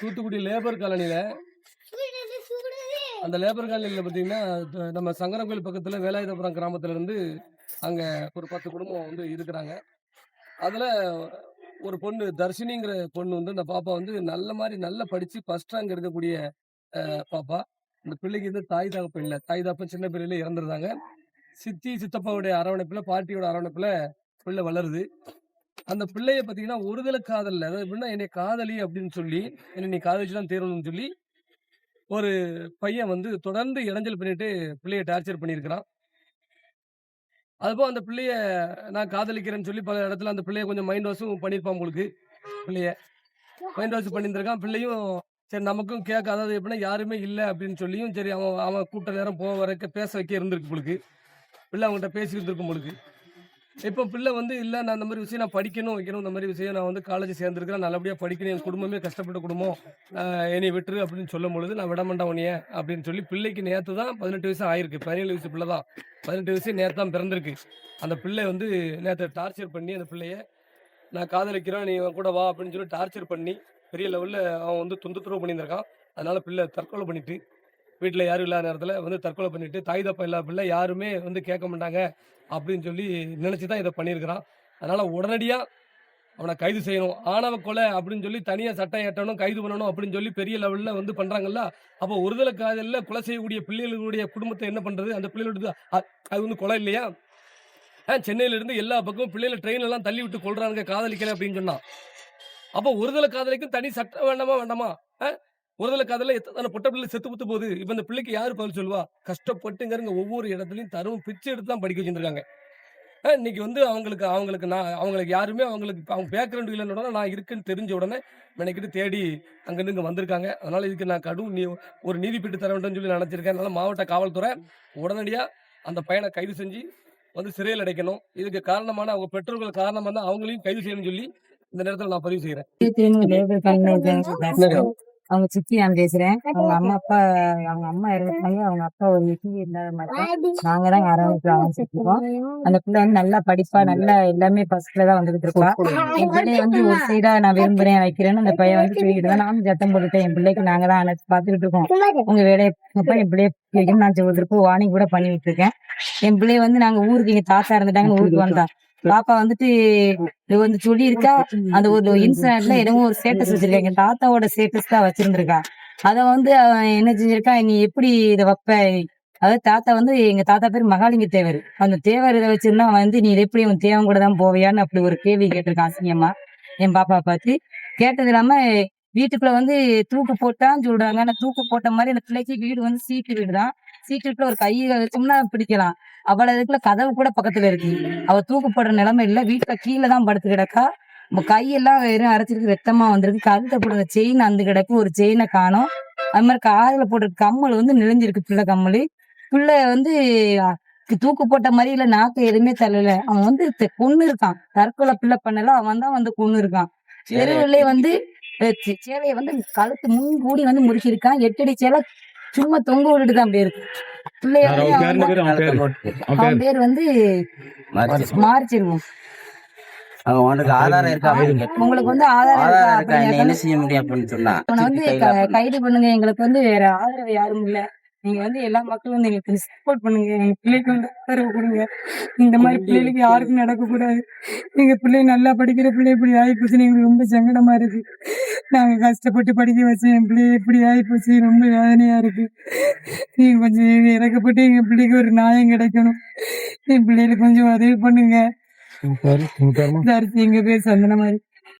Thoothukudi labour காலனியில் அந்த labour காலனியில் பார்த்தீங்கன்னா நம்ம சங்கரன் கோயில் பக்கத்தில் வேலாயுதபுரம் கிராமத்துல இருந்து அங்கே ஒரு பத்து குடும்பம் வந்து இருக்கிறாங்க. அதில் ஒரு பொண்ணு தர்ஷினிங்கிற பொண்ணு வந்து அந்த பாப்பா வந்து நல்ல மாதிரி நல்லா படித்து ஃபர்ஸ்ட் ரேங்க் எடுக்கக்கூடிய பாப்பா. இந்த பிள்ளைக்கு வந்து தாய் தகப்பன் இல்லை. தாய் தகப்பன் சின்ன பிள்ளையில இறந்துருந்தாங்க. சித்தி சித்தப்பாவுடைய அரவணைப்பில் பாட்டியோட அரவணைப்பில் பிள்ளை வளருது. அந்த பிள்ளைய பார்த்தீங்கன்னா ஒருதலை காதலில் அதாவது எப்படின்னா என்னை காதலி அப்படின்னு சொல்லி என்னை நீ காதலிச்சு தான் தேரணும்னு சொல்லி ஒரு பையன் வந்து தொடர்ந்து இடைஞ்சல் பண்ணிட்டு பிள்ளைய டார்ச்சர் பண்ணியிருக்கிறான். அதுபோல் அந்த பிள்ளைய நான் காதலிக்கிறேன்னு சொல்லி பல இடத்துல அந்த பிள்ளைய கொஞ்சம் மைண்ட் வாஷும் பண்ணியிருப்பான் உங்களுக்கு பிள்ளைய. மைண்ட் வாஷ் பண்ணியிருந்திருக்கான் பிள்ளையும் சரி நமக்கும் கேட்க அதாவது எப்படின்னா யாருமே இல்லை அப்படின்னு சொல்லியும் சரி அவன் அவன் கூட்ட நேரம் போக வரைக்க பேச வைக்க இருந்திருக்கு உங்களுக்கு பிள்ளை அவங்ககிட்ட பேசிக்கிட்டு இருக்கும் உங்களுக்கு இப்போ பிள்ளை வந்து இல்லை நான் அந்த மாதிரி விஷயம் நான் படிக்கணும் வைக்கணும் இந்த மாதிரி விஷயம் நான் வந்து காலேஜ் சேர்ந்துருக்கிறேன். நல்லபடியாக படிக்கணும். என் குடும்பமே கஷ்டப்பட்ட குடும்பம். என்னை விட்டுரு அப்படின்னு சொல்லும் பொழுது நான் விட உனிய அப்படின்னு சொல்லி பிள்ளைக்கு நேற்று தான் பதினெட்டு வயசு ஆயிருக்கு. பதினேழு வயசு பிள்ளை தான். பதினெட்டு வயசு நேற்று தான் பிறந்திருக்கு. அந்த பிள்ளை வந்து நேற்று டார்ச்சர் பண்ணி அந்த பிள்ளைய நான் காதலிக்கிறேன் நீ கூட வா அப்படின்னு சொல்லி டார்ச்சர் பண்ணி பெரிய லெவலில் அவன் வந்து துன்புறுத்தல் பண்ணியிருந்திருக்கான். அதனால பிள்ளை தற்கொலை பண்ணிட்டு வீட்டில் யாரும் இல்லாத நேரத்தில் வந்து தற்கொலை பண்ணிட்டு தாய் தப்பா இல்லாத பிள்ளை யாருமே வந்து கேட்க மாட்டாங்க அப்படின்னு சொல்லி நினச்சி தான் இதை பண்ணியிருக்கிறான். அதனால் உடனடியாக அவனை கைது செய்யணும். ஆணவ கொலை அப்படின்னு சொல்லி தனியாக சட்டம் ஏற்றணும் கைது பண்ணணும் அப்படின்னு சொல்லி பெரிய லெவலில் வந்து பண்ணுறாங்கல்ல அப்போ ஒருதலை காதலில் கொலை செய்யக்கூடிய பிள்ளைகளுடைய குடும்பத்தை என்ன பண்ணுறது அந்த பிள்ளைகளோட அது வந்து கொலை இல்லையா? ஆ சென்னையிலேருந்து எல்லா பக்கமும் பிள்ளைகளை ட்ரெயின் எல்லாம் தள்ளி விட்டு கொள்றாங்க காதலிக்கல அப்படின்னு சொன்னான். அப்போ ஒருதலை காதலிக்கும் தனி சட்டம் வேண்டாமா? வேண்டாமா? ஆ ஒருதலை காதல எத்தனை பொட்ட பிள்ளை செத்து புத்து போகுது? இப்போ இந்த பிள்ளைக்கு யார் பதில் சொல்லுவா? கஷ்டப்பட்டுங்கிறங்க ஒவ்வொரு இடத்துலையும் தரும் பிச்சை எடுத்து தான் படிக்க வச்சுருக்காங்க. இன்னைக்கு வந்து அவங்களுக்கு அவங்களுக்கு நான் அவங்களுக்கு யாருமே அவங்களுக்கு அவங்க பேக்ரவுண்ட் இல்லைன்னு உடனே நான் இருக்குன்னு தெரிஞ்ச உடனே மெனக்கிட்டு தேடி அங்கேருந்து இங்கே வந்திருக்காங்க. அதனால இதுக்கு நான் கடும் நீ ஒரு நீதி பெற்று தர வேண்டும்னு சொல்லி நினச்சிருக்கேன். அதனால மாவட்ட காவல்துறை உடனடியாக அந்த பையனை கைது செஞ்சு வந்து சிறையில் அடைக்கணும். இதுக்கு காரணமான அவங்க பெற்றோர்கள் காரணமாக தான் அவங்களையும் கைது செய்யணும்னு சொல்லி இந்த நேரத்தில் நான் பதிவு செய்கிறேன் அவங்க சித்தி நான் பேசுறேன். அவங்க அம்மா அப்பா அவங்க அம்மா இறந்துட்டாங்க அவங்க அப்பா ஒரு இட்லி இல்லாத மாதிரி நாங்க தான் அரவணைப்பு ஆரம்பிச்சிருக்கோம் அந்த பிள்ளை வந்து நல்லா படிப்பா நல்லா எல்லாமே ஃபர்ஸ்ட்ல தான் வந்துகிட்டு இருக்கா. என் பிள்ளைய வந்து ஒரு சைடா நான் விரும்புறேன் வைக்கிறேன்னு அந்த பையன் வந்து சொல்லிட்டு தான் நானும் சத்தம் போட்டுட்டேன். என் பிள்ளைக்கு நாங்க தான் அழைச்சு பாத்துக்கிட்டு இருக்கோம். உங்க வேலையை அப்ப என் பிள்ளைய நான் சொல்லிருப்போம் வார்னிங் கூட பண்ணி விட்டுருக்கேன் என் பிள்ளைய வந்து நாங்க ஊருக்கு எங்க தாத்தா இருந்துட்டாங்கன்னு ஊருக்கு வந்தா பாப்பா வந்துட்டு இது வந்து சொல்லி இருக்கா அந்த ஒரு இன்சிடென்ட்ல எதுவும் ஒரு ஸ்டேட்டஸ் வச்சிருக்கா எங்க தாத்தாவோட ஸ்டேட்டஸ் தான் வச்சிருந்திருக்கா. அத வந்து அவன் என்ன செஞ்சிருக்கா நீ எப்படி இத வைப்ப? அதாவது தாத்தா வந்து எங்க தாத்தா பேர் மகாலிங்க தேவர். அந்த தேவர் இதை வச்சிருந்தா வந்து நீ இதை எப்படி உன் தேவன் கூட தான் போவியான்னு அப்படி ஒரு கேள்வி கேட்டிருக்கான் அசிங்கம்மா என் பாப்பா பார்த்து. கேட்டது இல்லாம வீட்டுக்குள்ள வந்து தூக்கு போட்டான்னு சொல்றாங்க. ஆனா தூக்கு போட்ட மாதிரி அந்த பிள்ளைக்கு வீடு வந்து சீட்டு வீடு தான் வீட்டுல ஒரு கையை வச்சோம்னா பிடிக்கலாம். அவள இதுக்குள்ள கதவு கூட பக்கத்துல இருக்கு. அவ தூக்கு போடுற நிலைமை இல்ல. வீட்டுல கீழே தான் படுத்து கிடக்கா. கையெல்லாம் வெறும் அரைச்சிருக்கு ரத்தமா வந்திருக்கு. கழுத்தை போடுற செயின் அந்த கிடக்கு. ஒரு செயினை காணோம். அது மாதிரி காதுல போடுற கம்மல் வந்து நெளிஞ்சிருக்கு பிள்ளை கம்மல். பிள்ளை வந்து தூக்கு போட்ட மாதிரி இல்ல நாக்கு எதுவுமே தள்ளல. அவன் வந்து கொன்னு இருக்கான். தற்கொலை பிள்ளை பண்ணல அவன் தான் வந்து கொன்னு இருக்கான். தெருவிலே வந்து சேலையை வந்து கழுத்து முன் கூடி வந்து முறுக்கியிருக்கான் எட்டடி சேலை சும்மா தொங்க விட்டுட்டு தான் பேர் அவன் பேர்? வந்து மார்ச்செல்வம் அவன் உனக்கு ஆதாரம் இருக்கா. உங்களுக்கு வந்து ஆதாரம் இருக்கா என்ன செய்ய முடியும் அப்படின்னு சொன்னா. வந்து கைது பண்ணுங்க. எங்களுக்கு வந்து வேற ஆதரவு யாரும் இல்ல. நீங்க வந்து எல்லா மக்களும் வந்து எங்களுக்கு சப்போர்ட் பண்ணுங்க. எங்க பிள்ளைக்கு வந்து ஆதரவு கொடுங்க. இந்த மாதிரி பிள்ளைகளுக்கு யாருக்கும் நடக்க கூடாது எங்க பிள்ளை நல்லா படிக்கிற பிள்ளை இப்படி ஆகி போச்சுன்னு எங்களுக்கு ரொம்ப சங்கடமா இருக்கு. நாங்க கஷ்டப்பட்டு படிக்க வச்சோம் என் பிள்ளை இப்படி ஆகி போச்சு. ரொம்ப வேதனையா இருக்கு. நீங்க கொஞ்சம் இறக்கப்பட்டு எங்க பிள்ளைக்கு ஒரு நியாயம் கிடைக்கணும். என் பிள்ளைகளுக்கு கொஞ்சம் உதவி பண்ணுங்க. எங்க பேர் சந்தன மாதிரி.